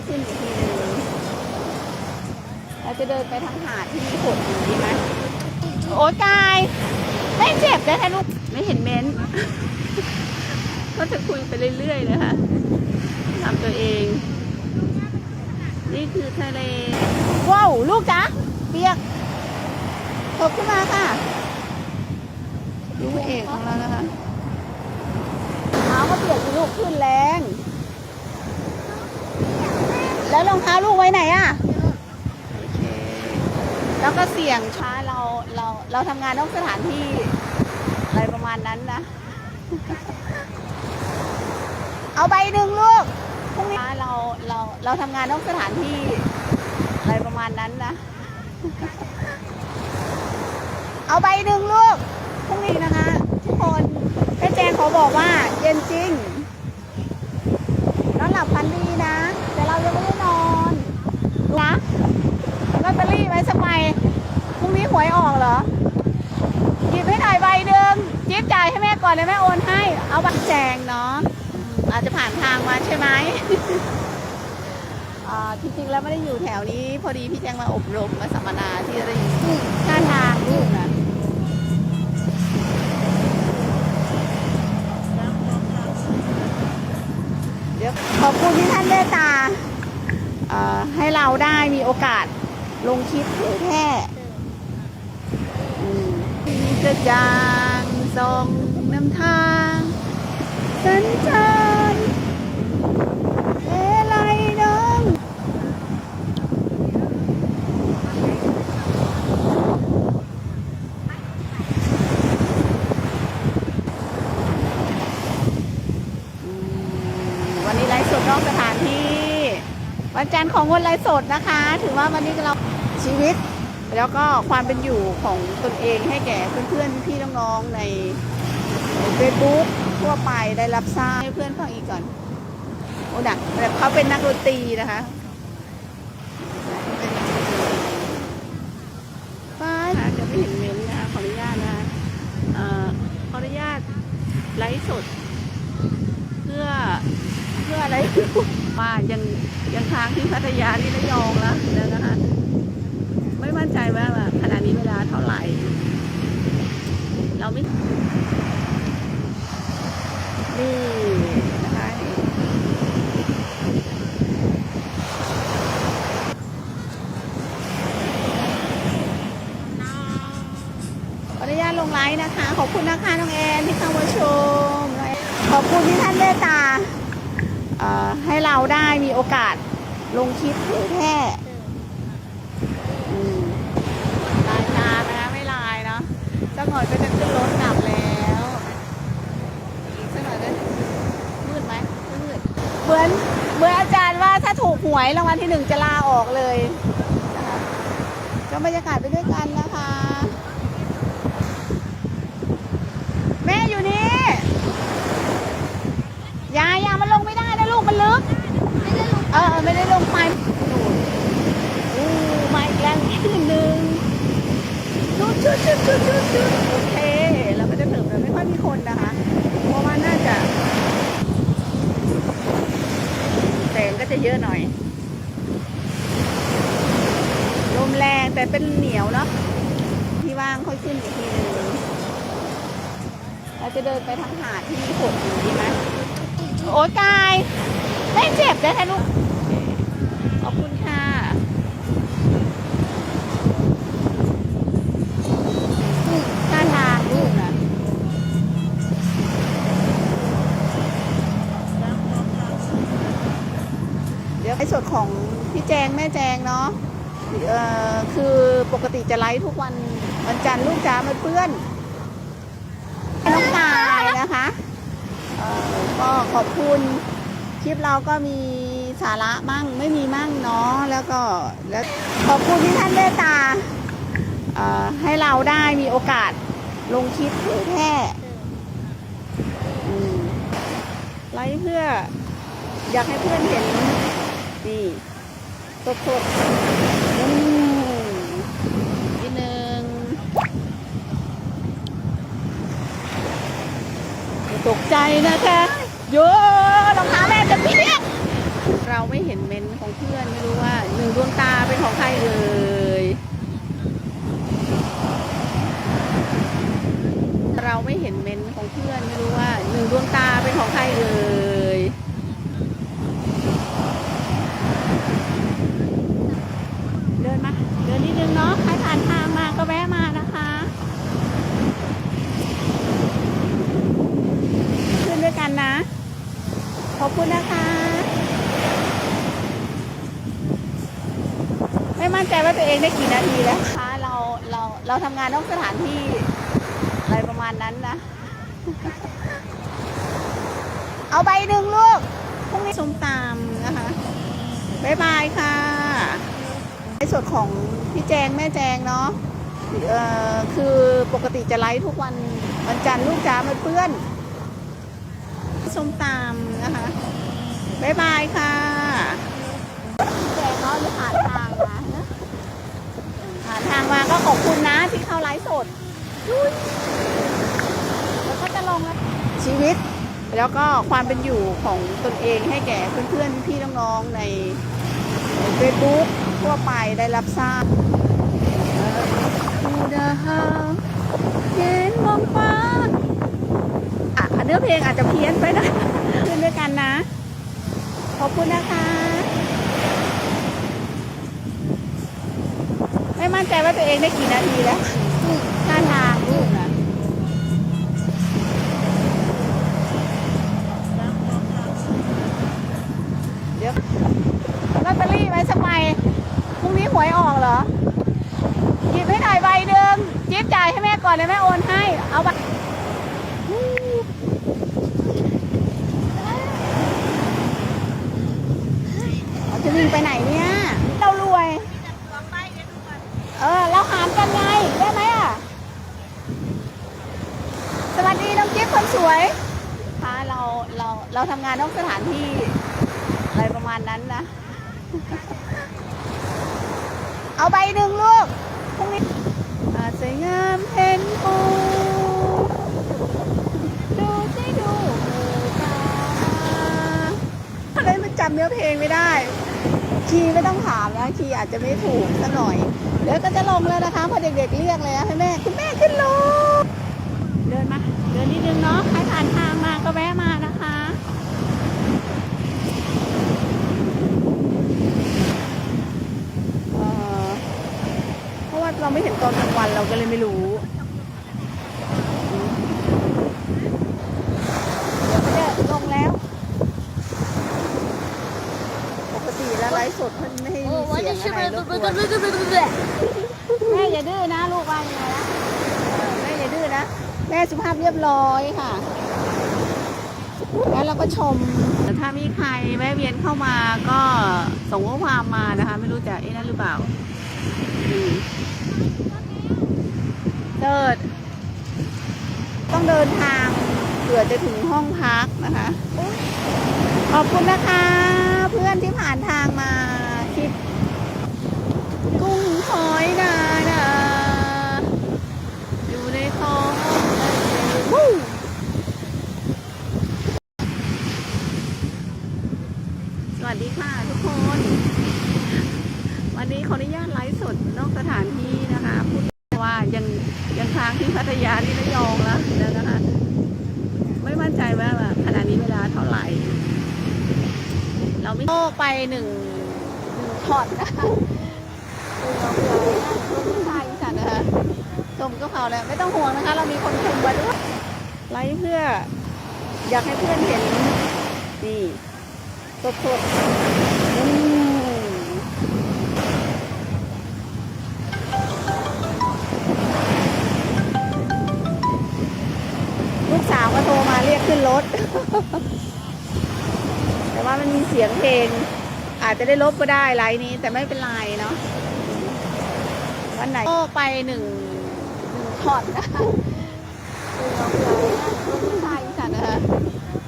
อยขึ้นอีกทีหนึ่งเราจะเดินไปทางหาดที่มีฝนอยู่ดีไหมโอ๊ยกาย ไม่เจ็บนะแค่ลูก ไม่เห็นเม้นก็จะคุยไปเรื่อยๆนะคะทำตัวเอง นี่คือทะเล ว้าว ลูกจ๊ะเปียกตกขึ้นมาค่ะลูกเอกของเรานะคะเท้าก็เปียกสิลูกขึ้นแรง แล้วรองเท้าลูกไว้ไหนอะโอเคแล้วก็เสี่ยงช้าเราเราเราทำงานนอกสถานที่อะไรประมาณนั้นนะ เอาใบหนึ่งลูกพรุ่งนี้เราเราเราทำงานนอกสถานที่อะไรประมาณนั้นนะ เอาใบหนึ่งลูกพรุ่งนี้นะคะ ทุกคนแม่แจงเขาบอกว่าเย็นจริงนอนหลับพันดีนะ แต่เรายังไม่ได้นอนนะลอตเตอรี่ไว้สักใบพรุ่งนี้หวยออกเหรอ หยิบให้หน่อยใบห นึ่จ่ายให้แม่ก่อนเลยแม่โอนให้ เอาบัตรแจงเนาะอาจจะผ่านทางมาใช่ไหมอ่จริงๆแล้วไม่ได้อยู่แถวนี้ พอดีพี่แจงมาอบรมมาสัมมนาที่อะไรอยู่ข้างทางลูกนะเดี๋ยวขอบคุณที่ท่านเมตตาให้เราได้มีโอกาสลงคลิปเผยแพร่ที่กระจา ส่องนำทางสัญจรเอไลน้องวันนี้ไลฟ์สดนอกสถานที่ วันจันทร์ของงดไลฟ์สดนะคะ ถือว่าวันนี้เราชีวิต แล้วก็ความเป็นอยู่ของตนเองให้แก่เพื่อนๆพี่น้องๆในเฟซบุ๊กทั่วไปได้รับทราบให้เพื่อนฟังอีกก่อนโอ้ดักแบบเขาเป็นนักดนตรีนะคะป้าค่ะจะไม่เห็นเมนนะคะขออนุญาตนะคะขออนุญาตไลฟ์สด เพื่อเพื่ออะไรว่ายังยังค้างที่พัทยาที่ระยองแล้วนะคะ ม่มั่นใจว่าว่าขณะนี้เวลาเท่าไหร่ เราไม่นี่นะคะขออนุญาตลงไลน์นะคะ ขอบคุณนะคะน้องแอนที่เข้ามาชม ขอบคุณที่ท่านเมตตาให้เราได้มีโอกาสลงคลิปเผยแพร่อืมลายนานนะคะไม่ลายเนาะสัก หน่อยก็จะขึ้นรถกลับแล้วอีกสักหน่อยก็มืดไหมมืดเหมือนเหมือนอาจารย์ว่าถ้าถูกหวยรางวัลที่หนึ่งจะลาออกเลยนะคะก็บรรยากาศไปด้วยกันนะคะ แม่อยู่นี่ยายยามันลงไม่ได้นะลูกมันลึกเออไม่ได้ลงไปนู่นอู้มาอีกแล้วขึ้นหนึ่ง ชุดชุดชุดชุดชุดโอเคเราก็จะถึงแต่ไม่ค่อยมีคนนะคะ เพราะว่าน่าจะแสงก็จะเยอะหน่อยลมแรงแต่เป็นเหนียวเนาะที่ว่างค่อยขึ้นอีกทีหนึ่งเราจะเดินไปทางหาดที่มีฝนอยู่ดีไหมโอ๊ยกายไม่เจ็บนะแค่ลูก ฟ์สดของพี่แจงแม่แจงเนาะคือปกติจะไลฟ์ทุกวันวันจันทร์ลูกจ้ามันเปื้อนน้องกายนะคะก็ขอบคุณคลิปเราก็มีสาระมั่งไม่มีมั่งเนาะแล้วก็แล้วขอบคุณที่ท่านเมตตาให้เราได้มีโอกาสลงคลิปเผยแพร่ไลฟ์เพื่ออยากให้เพื่อนเห็น นี่สดๆอืมทีหนึ่งตกใจนะคะโยรองเท้าแม่จะเปียกเราไม่เห็นเมนของเพื่อนไม่รู้ว่าหนึ่งดวงตาเป็นของใครเอ่ยเราไม่เห็นเมนของเพื่อนไม่รู้ว่าหนึ่งดวงตาเป็นของใครเอ่ยเดินมาเดินนิดนึงเนาะใครผ่านทางมาก็แวะมานะคะ ขึ้นด้วยกันนะ ขอบคุณนะคะ ไม่มั่นใจว่าตัวเองได้กี่นาทีแล้วคะเราเราเราทำงานนอกสถานที่อะไรประมาณนั้นนะ เอาใบหนึ่งลูกพรุ่งนี้ส้มตำนะคะบ๊ายบายค่ะในส่วนของพี่แจงแม่แจงเนาะเอ่อคือปกติจะไลฟ์ทุกวันวันจันทร์ลูกจ้ามันเปื้อนส้มตำนะคะ บ๊ายบายค่ะแจงเนาะจะผ่านทางมานผ่านทางมาก็ขอบคุณนะที่เข้าไลฟ์สดอุ๊ยแล้วก็จะลงชีวิต แล้วก็ความเป็นอยู่ของตนเองให้แก่เพื่อนๆ พี่น้องๆ ในเฟซบุ๊กทั่วไปได้รับทราบดูดาวเห็นมองฟ้าอะเนื้อเพลงอาจจะเพี้ยนไปนะขึ้นด้วยกันนะ ขอบคุณนะคะ ไม่มั่นใจว่าตัวเองได้กี่นาทีแล้วท่าทางลูกนะเดี๋ยวลอตเตอรี่ไว้สักใบพรุ่งนี้หวยออกเหรอ หยิบให้หน่อยใบหนึ่งจิ๊บจ่ายให้แม่ก่อนเลยแม่โอนให้ เอาใบ เราจะวิ่งไปไหนเนี่ย เรารวย เออ เราหารกันไง ได้ไหมอะ สวัสดีน้องจิ๊บคนสวยค่ะเรา เรา เราทำงานนอกสถานที่ อะไรประมาณ นั้นนะ เอาใบหนึ่งลูกพรุ่งนี้อาจสวยงามเห็นปูดูสิดูตาอะไรมันจำเนื้อเพลงไม่ได้ คีย์ไม่ต้องถามนะคีย์อาจจะไม่ถูกสักหน่อย เดี๋ยวก็จะลงแล้วนะคะพอเด็กๆเรียกเลยนะให้แม่คุณแม่ขึ้นลงเดินมา เดินนิดนึงเนาะใครผ่านทางมาก็แวะมานะคะ เอ่อ เพราะว่าเราไม่เห็นตอนกลางวันเราก็เลยไม่รู้เดี๋ยวก็จะลงแล้ว ปกติแล้วไลฟ์สดมันไม่ให้มี Oh, what เสียง is อะไรรบกวน your แม่อย่าดื้อนะลูกว่ายังไงนะเออแม่อย่าดื้อนะ แม่สุภาพเรียบร้อยค่ะแล้วเราก็ชม แต่ถ้ามีใครแวะเวียนเข้ามาก็ส่งข้อความมานะคะ ไม่รู้จะไอ้นั่นหรือเปล่าอืม เดินต้องเดินทางเผื่อจะถึงห้องพักนะคะขอบคุณนะคะ เพื่อนที่ผ่านทางมาคลิปกุ้งหอยนานาอยู่ในท้องสวัสดีค่ะทุกคน วันนี้ขออนุญาตไลฟ์สดนอกสถานที่นะคะพูดว่ายังยังค้างที่พัทยาที่ระยองแล้วนะคะ ไม่มั่นใจว่าแบบขณะนี้เวลาเท่าไหร่ เราไม่โตไปหนึ่งหนึ่งช็อตนะคะเผื่อเผื่อลูกชายฉันนะคะชมก็เขาแล้วไม่ต้องห่วงนะคะ เรามีคนคุมมาด้วยไลฟ์เพื่อ อยากให้เพื่อนเห็นนี่สดสดๆ กสาวก็โทรมาเรียกขึ้นรถ แต่ว่ามันมีเสียงเพลง อาจจะได้ลบก็ได้ไลน์นี้ แต่ไม่เป็นไรเนาะวันไหนก็ไปหนึ่งหนึ่งช็อตนะคะคือเราเผื่อลูกชายฉันนะคะ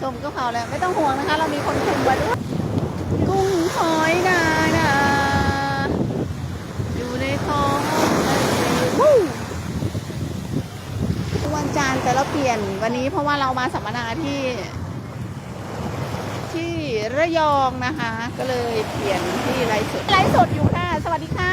ชมก็เขาแล้วไม่ต้องห่วงนะคะ เรามีคนคุมมาด้วยกุ้งหอยนานาอยู่ในท้องวู้วันจันทร์แต่เราเป ลี่ยนวันนี้เพราะว่าเรามาสัมมนาที่ ที่ระยองนะคะ ก็เลยเปลี่ยนที่ไลฟ์สดไลฟ์สดอยู่ค่ะ สวัสดีค่ะ